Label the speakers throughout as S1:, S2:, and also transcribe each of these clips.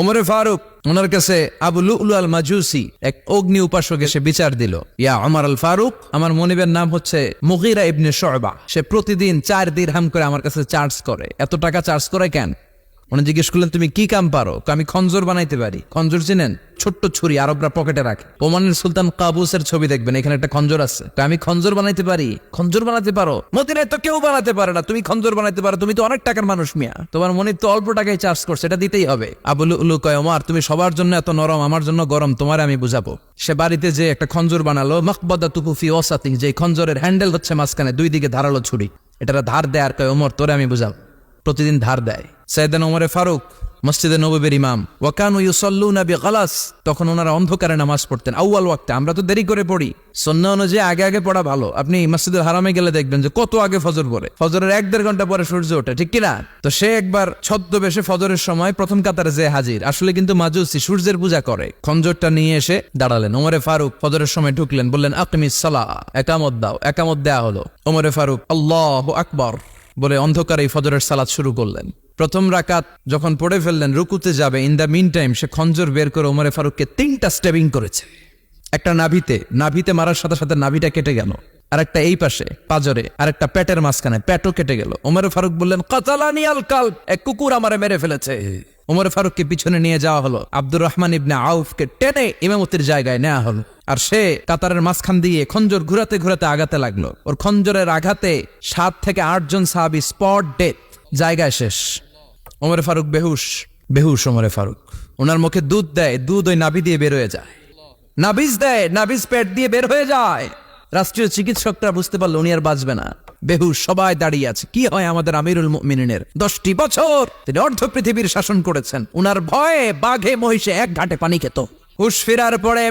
S1: ওমরে ফারুক, ওনার কাছে আবু লুলু আল মাজুসি এক অগ্নি উপাসক এসে বিচার দিল। ইয়া অমর আল ফারুক আমার মনিবের নাম হচ্ছে মুগিরা ইবনে শোয়বা সে প্রতিদিন চার দিন হাম করে আমার কাছে চার্জ করে। এত টাকা চার্জ করে কেন? উনি জিজ্ঞেস করলেন তুমি কি কাম পারো? আমি খঞ্জর বানাইতে পারি। খঞ্জর চিনেন? ছোট্ট ছুরি আরবরা পকেটে রাখে। ওমানের সুলতান কাবুসের ছবি দেখবেন এখানে একটা খঞ্জর আছে। কয়, আমি খঞ্জর বানাইতে পারি? খঞ্জর বানাতে পারো? মদিনায় তো কেউ বানাতে পারে না। তুমি খঞ্জর বানাইতে পারো তুমি তো অনেক টাকার মানুষ মিয়া। তোমার মনে তো অল্প টাকায় চার্জ করছে এটা দিতেই হবে। আবুল উলু কয় ওমার তুমি সবার জন্য এত নরম আমার জন্য গরম তোমার আমি বুঝাবো। সে বাড়িতে যে একটা খঞ্জর বানালো মকবদা তুকুফি ওসাতি যে খঞ্জরের হ্যান্ডেল হচ্ছে মাঝখানে দুই দিকে ধারালো ছুরি। এটা ধার দেয় আর কয় ওমর তোরে আমি বুঝাবো। প্রতিদিন ধার দেয়। সৈয়দান ওমরে ফারুক, মসজিদে নবীর ইমাম। ওয়াকানু ইউসাল্লুনা বিগালাস। তখন ওনারা অন্ধকারে নামাজ পড়তেন। আউয়াল ওয়াক্তে, আমরা তো দেরি করে পড়ি। সন্না অনুযায়ী আগে আগে পড়া ভালো। আপনি মসজিদুল হারামে গেলে দেখবেন যে কত আগে ফজর পড়ে। ফজরের এক দেড় ঘণ্টা পরে সূর্য ওঠে, ঠিক কিনা? তো সে একবার ছদ্মবেশে ফজরের সময় প্রথম কাতারে যে হাজির, আসলে কিন্তু মাজুসি সূর্যের পূজা করে। খঞ্জরটা নিয়ে এসে দাঁড়ালেন। ওমরে ফারুক ফজরের সময় ঢুকলেন, বললেন, আকমিস সালা একামত দাও, একামত দেয়া হলো। ওমরে ফারুক, আল্লাহ আকবর। বলে অন্ধকারে ফজরের সালাত শুরু করলেন। প্রথম রাকাত যখন পড়ে ফেললেন, রুকুতে যাবে ইন দ্য মিন টাইম সে খঞ্জর বের করে ওমরে ফারুককে তিনটা স্টেবিং করেছে। একটা নাভিতে নাভিতে মারার সাথে সাথে নাভিটা কেটে গেল। আর একটা এই পাশে, পাজরে আর একটা পেটের মাঝখানে, পেটও কেটে গেল। ওমরে ফারুক বললেন, কাতালানি আল কাল এক কুকুর আমারে মেরে ফেলেছে। ওমরে ফারুককে পিছনে নিয়ে যাওয়া হলো। আব্দুর রহমান ইবনে আউফকে টেনে ইমামতির জায়গায় নেওয়া হলো। আর সে কাতারের মাঝখান দিয়ে খঞ্জর ঘুরাতে ঘুরাতে আগাতে লাগল। ওর খঞ্জরের আঘাতে সাত থেকে আটজন সাহাবি স্পট ডেথ, জায়গায় শেষ। ওমরে ফারুক বেহুশ বেহুশ ওমরে ফারুক। ওনার মুখে দুধ দেয়, দুধ ওই নাভি দিয়ে বের হয়ে যায়। নাভিজ দেয় নাভিজ পেট দিয়ে বের হয়ে যায়। রাষ্ট্রীয় চিকিৎসকরা বুঝতে পারল উনি আর বাঁচবে না। বেহুশ সবাই দাঁড়িয়ে আছে। কি হয় আমাদের আমিরুল মিনিনের দশটি বছর তিনি অর্ধ পৃথিবীর শাসন করেছেন। উনার ভয়ে বাঘে, মহিষে এক ঘাটে পানি খেত। হুশ ফেরার পরে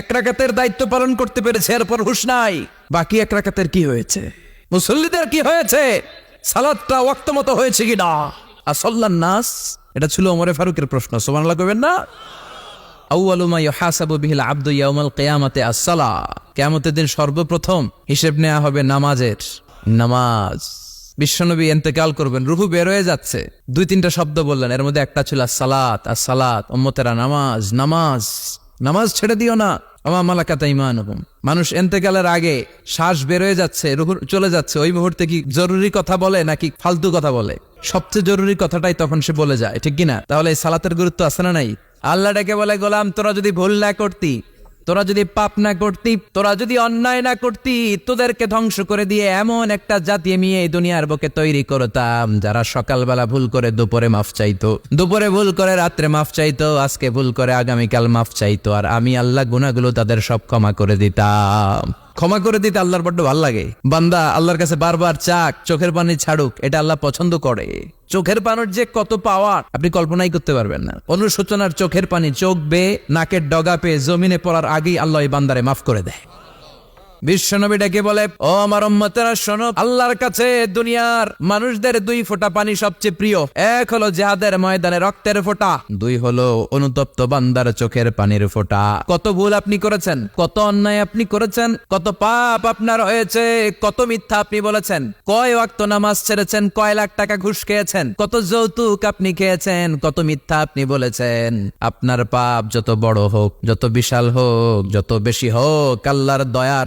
S1: এক রাকাতের দায়িত্ব পালন করতে পেরেছে, এরপর হুশ নাই। বাকি এক রাকাতের কি হয়েছে? মুসল্লিদের কি হয়েছে? সালাদটা ওয়াক্ত হয়েছে কি না আসল্লান নাস, এটা ছিল ওমরে ফারুকের প্রশ্ন সোমানলা করবেন না? কিয়ামতের দিন সর্বপ্রথম হিসেব নেওয়া হবে নামাজের। নামাজ। বিশ্বনবী এন্তেকাল করবেন, রুহু বের হয়ে যাচ্ছে। দুই তিনটা শব্দ বললেন, এর মধ্যে একটা ছিল সালাত আর সালাত উম্মতেরা নামাজ নামাজ। নামাজ ছেড়ে দিও না। আমার মালাকাতা ইমান মানুষ এন্তেকালের আগে শ্বাস বেরোয় যাচ্ছে চলে যাচ্ছে। ওই মুহূর্তে কি জরুরি কথা বলে নাকি ফালতু কথা বলে? সবচেয়ে জরুরি কথাটাই তখন সে বলে যায়, ঠিক কিনা? তাহলে সালাতের গুরুত্ব আছে না নাই? আল্লাহ ডেকে বলে, গোলাম, তোরা যদি ভুল না করতি তোরা যদি পাপ না করতি, তোরা যদি অন্যায় না করতি, তোদেরকে ধ্বংস করে দিয়ে এমন একটা জাতি আমি এই দুনিয়ার বুকে তৈরি করতাম, যারা সকালবেলা ভুল করে দুপুরে মাফ চাইতো। দুপুরে ভুল করে রাত্রে মাফ চাইতো, আজকে ভুল করে আগামীকাল মাফ চাইতো, আর আমি আল্লাহ গুনাগুলো তাদের সব ক্ষমা করে দিতাম। ক্ষমা করে দিতে আল্লাহর বড্ড ভালো লাগে। বান্দা আল্লাহর কাছে বারবার চাক, চোখের পানি ছাড়ুক, এটা আল্লাহ পছন্দ করে। চোখের পানোর যে কত পাওয়ার আপনি কল্পনাই করতে পারবেন না। অনুশোচনার চোখের পানি চোখ বে নাকের ডগা পেয়ে, জমিনে পড়ার আগেই আল্লাহ এই বান্দারে মাফ করে দেয়। বিশ্বনবী ডেকে বলে, ও আমার উম্মতেরা, শোনো, আল্লাহর কাছে দুনিয়ার মানুষদের দুই ফোঁটা পানি সবচেয়ে প্রিয়। এক হলো জেহাদের ময়দানে রক্তের ফোঁটা, দুই হলো অনুতপ্ত বান্দার চোখের পানির ফোঁটা। কত ভুল আপনি করেছেন, কত অন্যায় আপনি করেছেন, কত পাপ আপনার হয়েছে, কত মিথ্যা আপনি বলেছেন, কয় ওয়াক্ত নামাজ ছেড়েছেন, কয় লাখ টাকা ঘুষ খেয়েছেন, কত যৌতুক আপনি খেয়েছেন, কত মিথ্যা আপনি বলেছেন। আপনার পাপ যত বড় হোক, যত বিশাল হোক, যত বেশি হোক, আল্লাহর দয়ার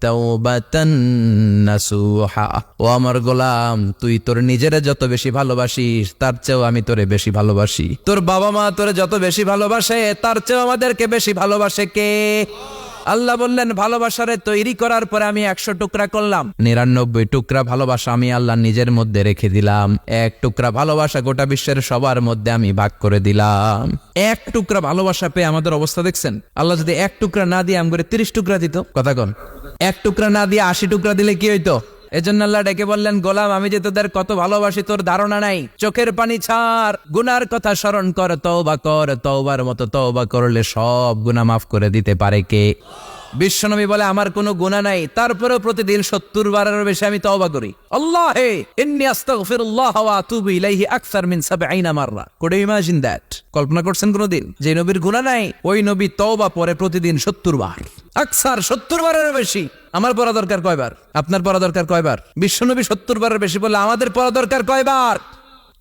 S1: তাওবাতান নাসুহা। ও আমার গোলাম, তুই তোর নিজেরে যত বেশি ভালোবাসিস, তার চেয়েও আমি তোরে বেশি ভালোবাসি। তোর বাবা মা তোরে যত বেশি ভালোবাসে, তার চেয়েও আমাদেরকে বেশি ভালোবাসে কে? আল্লাহ বললেন, ভালোবাসারে তৈরি করার পরে আমি একশো টুকরা করলাম। নিরানব্বই টুকরা ভালোবাসা আমি আল্লাহ নিজের মধ্যে রেখে দিলাম। এক টুকরা ভালোবাসা গোটা বিশ্বের সবার মধ্যে আমি ভাগ করে দিলাম। এক টুকরা ভালোবাসা পেয়ে আমাদের অবস্থা দেখছেন? আল্লাহ যদি এক টুকরা না দিয়ে আমি করে তিরিশ টুকরা দিত, কথা কন। এক টুকরা না দিয়ে আশি টুকরা দিলে কি হইতো? এজন্য আল্লাহ ডেকে বললেন, গোলাম, আমি যে তোদের কত ভালোবাসি, তোর ধারণা নাই। চোখের পানি ছাড়। গুনার কথা স্মরণ কর, তওবা কর, তওবার মতো তওবা করলে সব গুনাহ মাফ করে দিতে পারে কে? বিশ্বনবী বলে, আমার কোনো গুনাহ নাই। তারপরেও প্রতিদিন সত্তর বারের বেশি আমি তওবা করি। আল্লাহ হে ইন্নী আস্তাগফিরুল্লাহ ওয়া আতুবু 70 কোড ইমাজিন দ্যাট। কল্পনা করছেন কোনোদিন? যে নবীর গুনাহ নাই, ওই নবী তওবা পরে প্রতিদিন সত্তর বার। আকসার সত্তর বারের বেশি। আমার পড়া দরকার কয়বার? আপনার পড়া দরকার কয়বার? বিশ্বনবী সত্তর বারের বেশি বলে আমাদের পড়া দরকার কয়বার?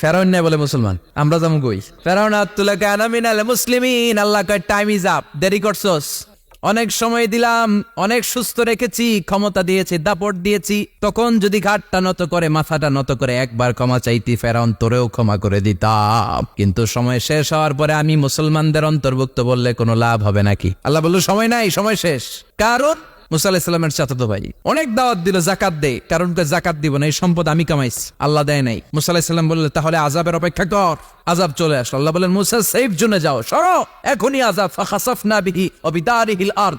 S1: ফেরাউন নাই বলে মুসলমান, আমরা ফেরাউন মুসলিমিন, আল্লাহ কয় টাইম ইজ আপ দেরি করছস। অনেক সময় দিলাম, অনেক সুস্থ রেখেছি, ক্ষমতা দিয়েছি, দাপট দিয়েছি। তখন যদি ঘাটটা নত করে, মাথাটা নত করে, একবার ক্ষমা চাইতি, ফেরাউন তোরেও ক্ষমা করে দিতাম। কিন্তু সময় শেষ হওয়ার পরে আমি মুসলমানদের অন্তর্ভুক্ত বললে কোনো লাভ হবে নাকি? আল্লাহ বলল, সময় নাই, সময় শেষ। কারণ মুসা আলাহিসাল্লামের চাচাতো ভাই। অনেক দাওয়াত দিল জাকাত দে কারণ জাকাত দিব না, এই সম্পদ আমি কামাইছি। আল্লাহ দেয় নাই। মুসা আলাহিসাল্লাম বললে, তাহলে আজাবের অপেক্ষা কর আজাব চলে আসলো। আল্লাহ বলেন মুসা সেফ জোনে যাও, সরো। এখনই আজাব না বিহি অবিদারিহিল আর্দ।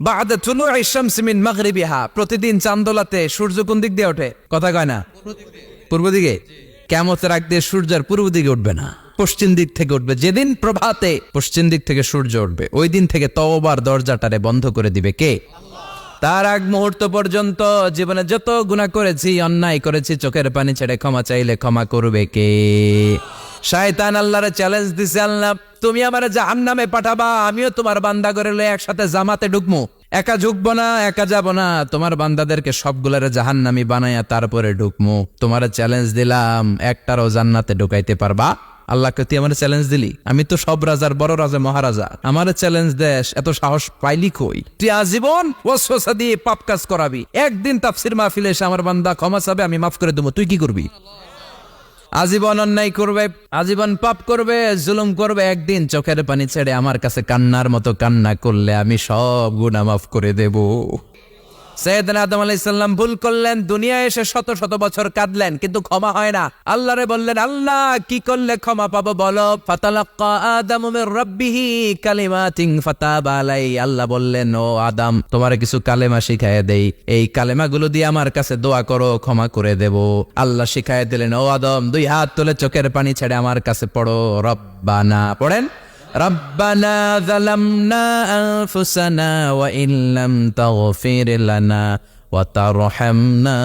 S1: বাদা শামস মিন মাগরিবিহা। প্রতিদিন চান্দোলাতে সূর্য কোন দিক দিয়ে ওঠে? কথা কয় না? পূর্ব দিকে। কেমতের আগ দিয়ে সূর্যের পূর্ব দিকে উঠবে না। পশ্চিম দিক থেকে উঠবে। যেদিন প্রভাতে পশ্চিম দিক থেকে সূর্য উঠবে, ওই দিন থেকে তওবার দরজাটারে বন্ধ করে দিবে কে? তার আগ মুহূর্ত পর্যন্ত জীবনে যত গুণা করেছি, অন্যায় করেছি, চোখের পানি ছেড়ে ক্ষমা চাইলে ক্ষমা করবে কে? শায়তান আল্লাহরে চ্যালেঞ্জ দিছে, আল্লাহ, তুমি আমার জাহান নামে পাঠাবা, আমিও তোমার বান্দা করে একসাথে জামাতে ঢুকমু। একা ঢুকবো না, একা যাব না, তোমার বান্দাদেরকে সবগুলারে জাহান নামি বানাইয়া তারপরে ঢুকমু। তোমার চ্যালেঞ্জ দিলাম, একটারও জান্নাতে ঢুকাইতে পারবা। আল্লাহকে তুই আমার চ্যালেঞ্জ দিলি? আমি তো সব রাজার, বড় রাজা, মহারাজা। আমার চ্যালেঞ্জ দেশ এত সাহস পাইলি কই? তুই আজীবন ওয়াসওয়াসা দিয়ে পাপ কাজ করাবি। একদিন তাফসির মাহফিলে এসে আমার বান্দা ক্ষমা চাবে, আমি মাফ করে দেবো। তুই কি করবি? আজীবন অন্যায় করবে, আজীবন পাপ করবে, জুলুম করবে, একদিন চোখের পানি ছেড়ে আমার কাছে কান্নার মতো কান্না করলে আমি সব গুণা মাফ করে দেব। সৈয়দনা আদম আলাইসাল্লাম ভুল করলেন, দুনিয়ায় এসে শত শত বছর কাঁদলেন, কিন্তু ক্ষমা হয় না। আল্লাহরে বললেন, আল্লাহ, কি করলে ক্ষমা পাবো বলো? আল্লাহ বললেন, ও আদম, তোমার কিছু কালেমা শিখায় দেই। এই কালেমাগুলো দিয়ে আমার কাছে দোয়া করো, ক্ষমা করে দেব। আল্লাহ শিখায় দিলেন, ও আদম, দুই হাত তুলে চোখের পানি ছেড়ে আমার কাছে পড়ো। রব্বানা, পড়েন? ربنا ظلمنا أنفسنا وإن لم تغفر لنا وترحمنا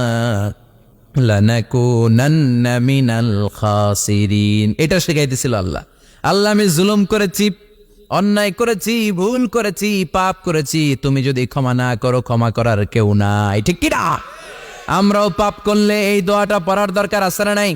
S1: لنكونن من الخاسرين এটা শেখাইতেছিল আল্লাহ আল্লাহ আমি জুলুম করেছি অন্যায় করেছি ভুল করেছি পাপ করেছি তুমি যদি ক্ষমা না করো ক্ষমা করার কেউ নাই ঠিক কিনা আমরাও পাপ করলে এই দোয়াটা পড়ার দরকার আছে না নাই